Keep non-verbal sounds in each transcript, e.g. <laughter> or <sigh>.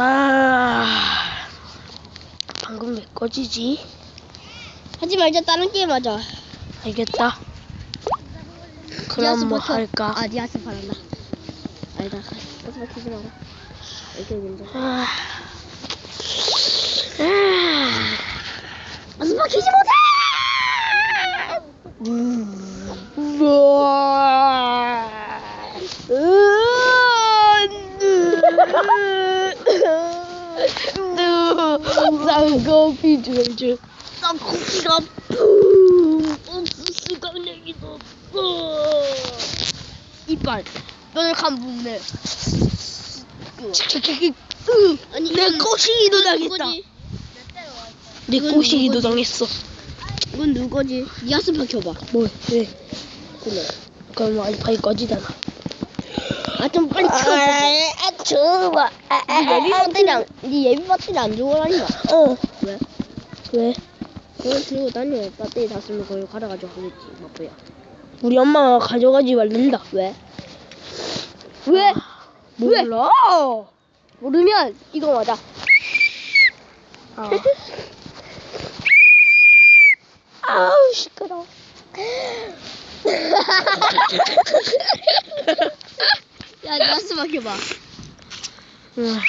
아 방금 왜 꺼지지? 하지 말자 다른 게임 하자. 알겠다. 그럼 뭐 니아스 할까? 아 니아스 바란다. 아니다. 마 키지 마라. 이렇게. 아, 아, 아스파 키지 못해. 우와. <laughs> 쌍꺼풀 줄줄 쌍꺼풀가 붕 옥수수가 내기도 이빨. 뾰족한 분네. 아니 내 이건- 꼬시기도 이건 당했다 누구지? 내 이건 꼬시기도 누구지? 당했어 이건 누구지? 니아스파 켜봐. 뭐 왜? 그래. 그럼 와이파이 꺼지잖아 아 좀 빨리 켜봐. 아 좋아 네 예비 안, 네 예비 배터리 안 다닌다. 어 왜? 왜? 그걸 들고 다녀. 배터리 다 쓰면 그걸 갈아가지고 하겠지. 바보야. 우리 엄마가 가져가지 말란다 왜? 왜? 왜? 몰라 모르면 이거 맞아. 아. <laughs> 아우 시끄러 <laughs> 야, 나스 막혀봐. 응.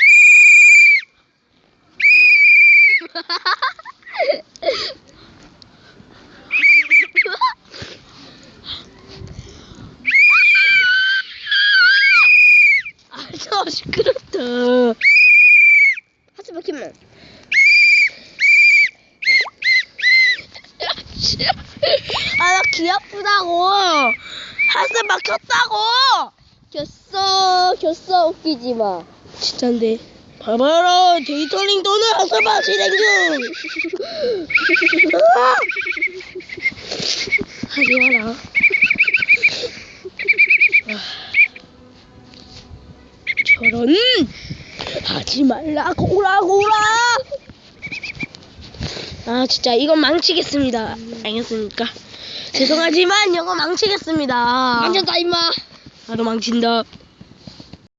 아저 시끄럽다 하스 막히면. 아나 귀 아프다고 한살 막혔다고 겼어, 겼어, 웃기지 마. 진짠데. 봐봐라 데이터링 또는 한살만 진행 중! 하지 마라. 아. 저런. 하지 말라고 라고라. 아 진짜 이건 망치겠습니다. 알겠습니까? 죄송하지만 이거 망치겠습니다. 앉았다, 임마. 나도 망친다